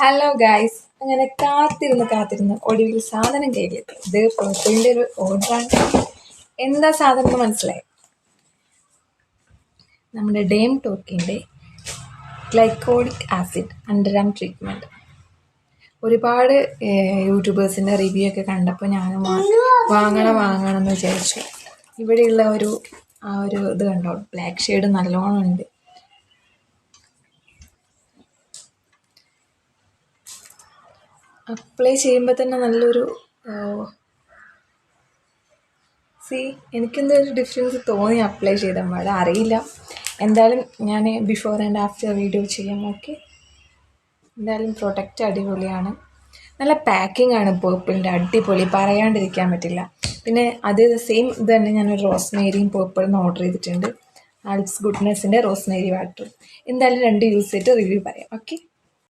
Hello guys അങ്ങനെ കാത്തിരുന്ന് കാത്തിരുന്ന് ഒടുവിൽ സാധനം കയറിയത്. ഇത് പേർപ്പിളിന്റെ ഒരു ഓർഡറാണ് എന്താ സാധനം എന്ന് മനസ്സിലായി? നമ്മുടെ ഡേം ടോക്കിന്റെ glycolic acid under arm treatment ഒരുപാട് യൂട്യൂബേഴ്സിന്റെ റിവ്യൂ ഒക്കെ കണ്ടപ്പോൾ ഞാനും വാങ്ങണം വാങ്ങണം എന്ന് വിചാരിച്ചു. ഇവിടെയുള്ള ഒരു ആ ഒരു ഇത് കണ്ടോ? ബ്ലാക്ക് ഷെയ്ഡ് നല്ലോണം ഉണ്ട്. അപ്ലൈ ചെയ്യുമ്പോൾ തന്നെ നല്ലൊരു സി എനിക്കെന്തോ ഒരു ഡിഫറൻസ് തോന്നി അപ്ലൈ ചെയ്ത. പാടെ അറിയില്ല. എന്തായാലും ഞാൻ ബിഫോർ ആൻഡ് ആഫ്റ്റർ വീഡിയോ ചെയ്യാം ഓക്കെ എന്തായാലും പ്രൊഡക്റ്റ് അടിപൊളിയാണ്. നല്ല പാക്കിംഗ് ആണ് പേർപ്പിളിന്റെ അടിപൊളി. പറയാണ്ടിരിക്കാൻ പറ്റില്ല. പിന്നെ അത് സെയിം ഇത് തന്നെ ഞാനൊരു റോസ്മേരിയും പേർപ്പിളിന്ന് ഓർഡർ ചെയ്തിട്ടുണ്ട്. ആൽസ് ഗുഡ്നെസ്സിന്റെ റോസ്മേരി വാട്ടർ എന്തായാലും രണ്ട് യൂസ് ചെയ്തിട്ട് റിവ്യൂ പറയാം ഓക്കെ